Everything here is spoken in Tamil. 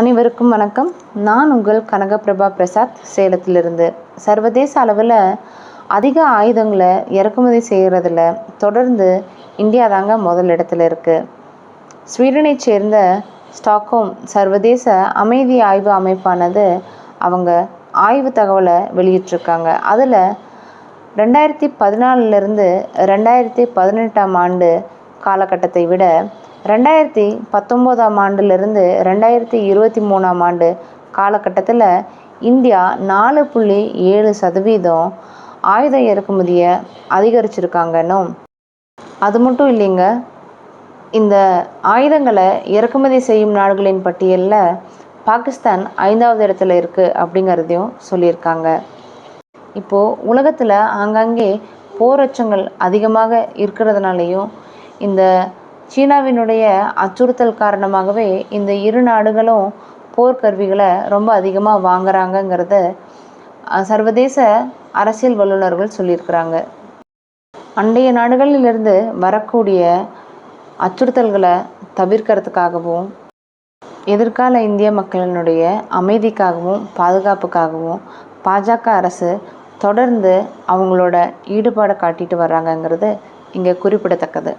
அனைவருக்கும் வணக்கம். நான் உங்கள் கனகபிரபா பிரசாத் சேலத்திலிருந்து. சர்வதேச அளவில் அதிக ஆயுதங்களை இறக்குமதி செய்கிறதுல தொடர்ந்து இந்தியா தாங்க முதல் இடத்துல இருக்குது ஸ்வீடனை சேர்ந்த ஸ்டாக்ஹோம் சர்வதேச அமைதி ஆய்வு அமைப்பானது அவங்க ஆய்வு தகவலை வெளியிட்டிருக்காங்க. அதில் ரெண்டாயிரத்தி பதினாலிருந்து ரெண்டாயிரத்தி பதினெட்டாம் ஆண்டு காலகட்டத்தை விட ரெண்டாயிரத்தி பத்தொம்போதாம் ஆண்டிலிருந்து ரெண்டாயிரத்தி இருபத்தி மூணாம் ஆண்டு காலகட்டத்தில் இந்தியா நாலு புள்ளி ஏழு சதவீதம் ஆயுத இறக்குமதியை அதிகரிச்சிருக்காங்கன்னும். அது மட்டும் இல்லைங்க இந்த ஆயுதங்களை இறக்குமதி செய்யும் நாடுகளின் பட்டியலில் பாகிஸ்தான் ஐந்தாவது இடத்துல இருக்குது அப்படிங்கிறதையும் சொல்லியிருக்காங்க. இப்போது உலகத்தில் ஆங்காங்கே போர் அச்சங்கள் அதிகமாக இருக்கிறதுனாலையும் இந்த சீனாவினுடைய அச்சுறுத்தல் காரணமாகவே இந்த இரு நாடுகளும் போர்க்கருவிகளை ரொம்ப அதிகமாக வாங்குறாங்கங்கிறத சர்வதேச அரசியல் வல்லுநர்கள் சொல்லியிருக்கிறாங்க. அண்டைய நாடுகளிலிருந்து வரக்கூடிய அச்சுறுத்தல்களை தவிர்க்கிறதுக்காகவும் எதிர்கால இந்திய மக்களினுடைய அமைதிக்காகவும் பாதுகாப்புக்காகவும் பாஜக அரசு தொடர்ந்து அவங்களோட ஈடுபாடை காட்டிட்டு வர்றாங்கங்கிறது இங்கே குறிப்பிடத்தக்கது.